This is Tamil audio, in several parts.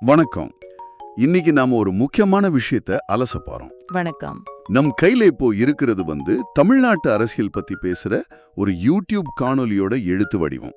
வணக்கம். இன்னைக்கு நாம ஒரு முக்கியமான விஷயத்த அலச போறோம். வணக்கம். நம் கையில இப்போ இருக்கிறது வந்து தமிழ்நாட்டு அரசியல் பத்தி பேசுற ஒரு யூடியூப் காணொலியோட எழுத்து வடிவம்.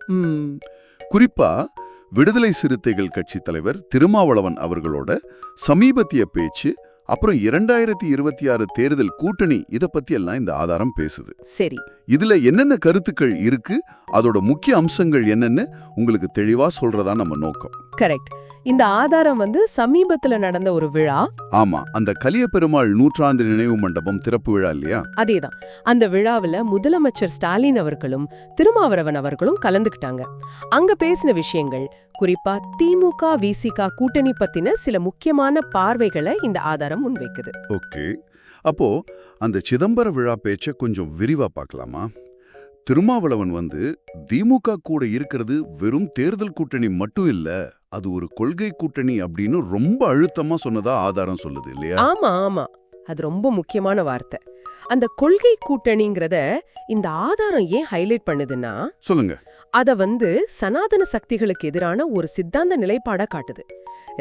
குறிப்பா விடுதலை சிறுத்தைகள் கட்சி தலைவர் திருமாவளவன் அவர்களோட சமீபத்திய பேச்சு அப்புறம் இரண்டாயிரத்தி இருபத்தி ஆறு தேர்தல் கூட்டணி இத பத்தி எல்லாம் இந்த ஆதாரம் பேசுது. சரி. இதுல என்னென்ன கருத்துக்கள் இருக்கு? அதோட முக்கிய அம்சங்கள் என்னன்னு உங்களுக்கு தெளிவா சொல்றதா நம்ம நோக்கம். கரெக்ட் இந்த ஆதாரம் வந்து சமீபத்துல நடந்த ஒரு விழா. ஆமா அந்த கலிய பெருமாள் நூற்றாண்டு நினைவு மண்டபம் திறப்பு விழா இல்லையா? அதேதான். அந்த விழாவுல முதலமைச்சர் ஸ்டாலின் அவர்களும் திருமாவரவன் அவர்களும் கலந்துக்கிட்டாங்க. அங்க பேசின விஷயங்கள் குறிப்பா திமுக விசிக கூட்டணி பத்தின சில முக்கியமான பார்வைகளை இந்த ஆதாரம் முன்வைக்குது. ஓகே. அப்போ அந்த சிதம்பர விழா பேச்ச கொஞ்சம் விரிவா பார்க்கலாமா? திருமாவளவன் வந்து திமுக கூட இருக்கிறது வெறும் தேர்தல் கூட்டணி மட்டும் இல்ல அது ஒரு கொள்கை கூட்டணி அப்படின்னு ரொம்ப அழுத்தமா சொன்னதா ஆதாரம் சொல்லுது இல்லையா? ஆமா ஆமா. அது ரொம்ப முக்கியமான வார்த்தை. அந்த கொள்கை கூட்டணிங்கிறத இந்த ஆதாரம் ஏன் ஹைலைட் பண்ணுதுன்னா சொல்லுங்க. அத வந்து சனாதன சக்திகளுக்கு எதிரான ஒரு சித்தாந்த நிலைப்பாடா காட்டுது.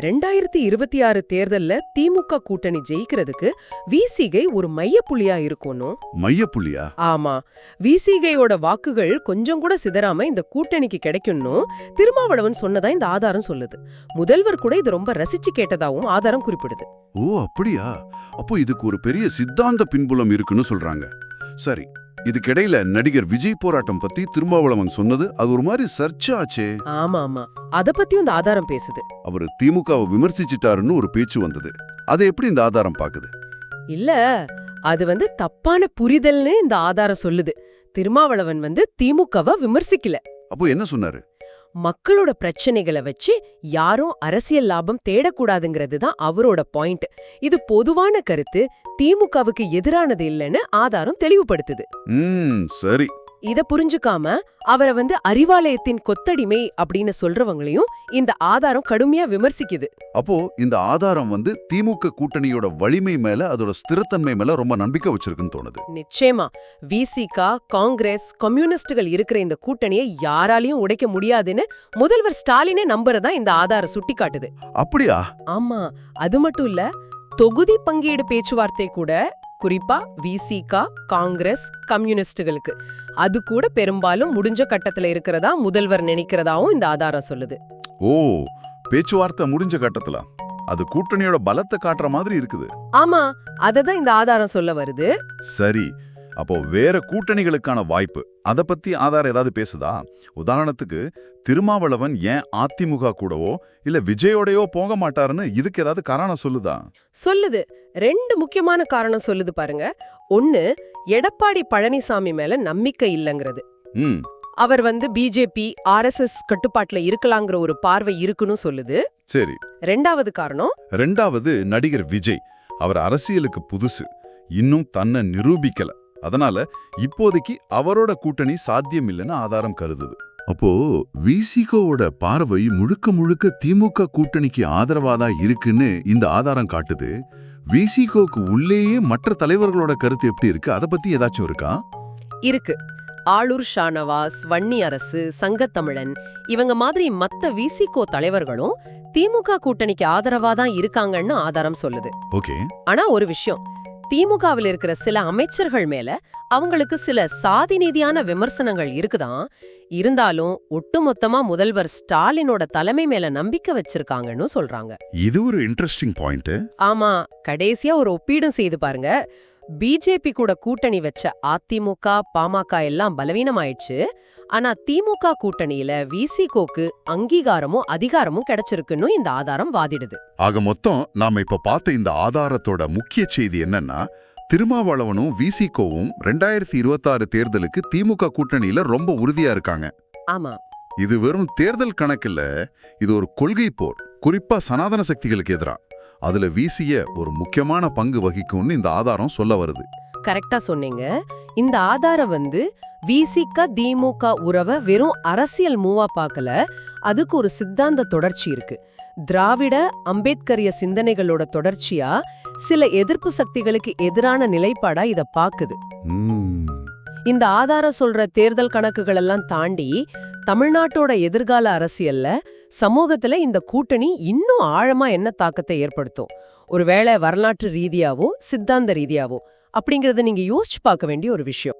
ரெண்டாயிரத்தி இருபத்தி ஆறு தேர்தல்ல திமுக கூட்டணி ஜெயிக்கிறதுக்கு விசிகை ஒரு மையப்புள்ளியா இருக்கும்னும் மையப்புள்ளியா ஆமா. விசிகையோட வாக்குகள் கொஞ்சம் கூட சிதறாம இந்த கூட்டணிக்கு கிடைக்கும்னும் திருமாவளவன் சொன்னதா இந்த ஆதாரம் சொல்லுது. முதல்வர் கூட இது ரொம்ப ரசிச்சு கேட்டதாவும் ஆதாரம் குறிப்பிடுது. ஓ அப்படியா? அப்போ இதுக்கு ஒரு பெரிய சித்தாந்த பின்புலம் இருக்குன்னு சொல்றாங்க. சரி இதுக்கிடையில நடிகர் விஜய் போராட்டம் பத்தி திருமாவளவன் சொன்னது அது ஒரு மாதிரி சர்ச்சாச்சே ஆமா ஆமா. அத பத்தியும் இந்த ஆதாரம் பேசுது. அவர் திமுகவை விமர்சிச்சிட்டாருன்னு ஒரு பேச்சு வந்தது. அதை எப்படி இந்த ஆதாரம் பாக்குது? இல்ல அது வந்து தப்பான புரிதல்னு இந்த ஆதாரம் சொல்லுது. திருமாவளவன் வந்து திமுகவை விமர்சிக்கல. அப்போ என்ன சொன்னாரு? மக்களோட பிரச்சனைகளை வச்சு யாரும் அரசியல் லாபம் தேடக்கூடாதுங்கிறது தான் அவரோட பாயிண்ட் இது பொதுவான கருத்து திமுகவுக்கு எதிரானது இல்லைன்னு ஆதாரம் தெளிவுபடுத்துது. ம் சரி. இத புரிஞ்சுக்காம அவரை வந்து அறிவாலயத்தின் கொத்தடிமை அப்படின்னு சொல்றவங்களையும் இந்த ஆதாரம் கடுமையா விமர்சிக்குது. அப்போ இந்த ஆதாரம் வந்து திமுக கூட்டணியோட வலிமை மேல அதோட ஸ்திரத்தன்மை மேல ரொம்ப நம்பிக்கை வச்சிருக்குன்னு தோணுது. நிச்சயமா. விசிகா காங்கிரஸ் கம்யூனிஸ்டுகள் இருக்கிற இந்த கூட்டணியை யாராலையும் உடைக்க முடியாதுன்னு முதல்வர் ஸ்டாலினே நம்புறதா இந்த ஆதாரம் சுட்டிக்காட்டுது. அப்படியா? ஆமா. அது மட்டும் இல்ல தொகுதி பங்கீடு பேச்சுவார்த்தை கூட குறிப்பா விசிகா காங்கிரஸ் கம்யூனிஸ்டுகளுக்கு. அது கூட பெரும்பாலும் முடிஞ்ச கட்டத்துல இருக்கிறதா முதல்வர் நினைக்கிறதாவும் இந்த ஆதாரம் சொல்லுது. ஓ பேச்சுவார்த்தை முடிஞ்ச கட்டத்துல. அது கூட்டணியோட பலத்தை காட்டுற மாதிரி இருக்குது. ஆமா அததான் இந்த ஆதாரம் சொல்ல வருது. சரி அப்போ வேற கூட்டணிகளுக்கான வாய்ப்பு அத பத்தி ஆதாரம் ஏதாவது பேசுதா? உதாரணத்துக்கு திருமாவளவன் ஏன் அதிமுக கூடவோ இல்ல விஜயோடையோ போக மாட்டாருன்னு இதுக்கு ஏதாவது காரணம் சொல்லுதா? சொல்லுது. ரெண்டு முக்கியமான காரணம் சொல்லுது பாருங்க. ஒன்னு எடப்பாடி பழனிசாமி மேல நம்பிக்கை இல்லங்கிறது. அவர் வந்து பிஜேபி ஆர்எஸ்எஸ் கட்டுப்பாட்டுல இருக்கலாங்கிற ஒரு பார்வை இருக்குன்னு சொல்லுது. சரி. ரெண்டாவது காரணம்? ரெண்டாவது நடிகர் விஜய். அவர் அரசியலுக்கு புதுசு. இன்னும் தன்னை நிரூபிக்கல. அதனால இப்போதைக்கு அவரோட கூட்டணி சாத்தியம் இல்லைன்னு ஆதாரம் கருதுது. அப்போ விசிகோவோட பார்வை முழுக்க முழுக்க திமுக கூட்டணிக்கு ஆதரவாதான் இருக்குன்னு இந்த ஆதாரம் காட்டுது. விசிகோக்கு உள்ளேயே மற்ற தலைவர்களோட கருத்து எப்படி இருக்கு? அதை பத்தி ஏதாச்சும் இருக்கா? இருக்கு. ஆளூர் ஷானவாஸ் வன்னி அரசு சங்கத்தமிழன் இவங்க மாதிரி மத்த விசிகோ தலைவர்களும் திமுக கூட்டணிக்கு ஆதரவா தான் இருக்காங்கன்னு ஆதாரம் சொல்லுது. ஓகே. ஆனா ஒரு விஷயம் திமுகவில் இருக்கிற சில அமைச்சர்கள் மேல அவங்களுக்கு சில சாதி நீதியான விமர்சனங்கள் இருக்குதான் இருந்தாலும் ஒட்டுமொத்தமா முதல்வர் ஸ்டாலினோட தலைமை மேல நம்பிக்கை வச்சிருக்காங்கன்னு சொல்றாங்க. இது ஒரு இன்ட்ரெஸ்டிங் பாயிண்ட் ஆமா கடைசியா ஒரு ஒப்பீடும் செய்து பாருங்க. பிஜேபி கூட கூட்டணி வச்ச அதிமுக பாமக எல்லாம் பலவீனமாயிடுச்சு. ஆனா திமுக கூட்டணியில விசிகோக்கு அங்கீகாரமும் அதிகாரமும் கிடைச்சிருக்குன்னு இந்த ஆதாரம் வாதிடுது. ஆக மொத்தம் நாம இப்ப பார்த்த இந்த ஆதாரத்தோட முக்கிய செய்தி என்னன்னா திருமாவளவனும் விசிகோவும் ரெண்டாயிரத்தி இருபத்தாறு தேர்தலுக்கு திமுக கூட்டணியில ரொம்ப உறுதியா இருக்காங்க. ஆமா. இது வெறும் தேர்தல் கணக்கில்ல இது ஒரு கொள்கை போர். குறிப்பா சனாதன சக்திகளுக்கு எதிரா. அதுல வீசிய ஒரு முக்கியமான பங்கு வகிக்கும்னு இந்த ஆதாரம் சொல்ல வருது. கரெக்டா சொன்னீங்க. இந்த ஆதாரம் வந்து விசிக திமுக உறவை வெறும் அரசியல் மூவா பார்க்கல. அதுக்கு ஒரு சித்தாந்த தொடர்ச்சி இருக்கு. திராவிட அம்பேத்கரிய சிந்தனைகளோட தொடர்ச்சியா சில எதிர்ப்பு சக்திகளுக்கு எதிரான நிலைப்பாடா இத பாக்குது. இந்த ஆதாரம் சொல்ற தேர்தல் கணக்குகள் எல்லாம் தாண்டி தமிழ்நாட்டோட எதிர்கால அரசியல்ல சமூகத்துல இந்த கூட்டணி இன்னும் ஆழமா என்ன தாக்கத்தை ஏற்படுத்தும்? ஒருவேளை வரலாற்று ரீதியாவோ சித்தாந்த ரீதியாவோ அப்படிங்கறத நீங்க யோசிச்சு பார்க்க வேண்டிய ஒரு விஷயம்.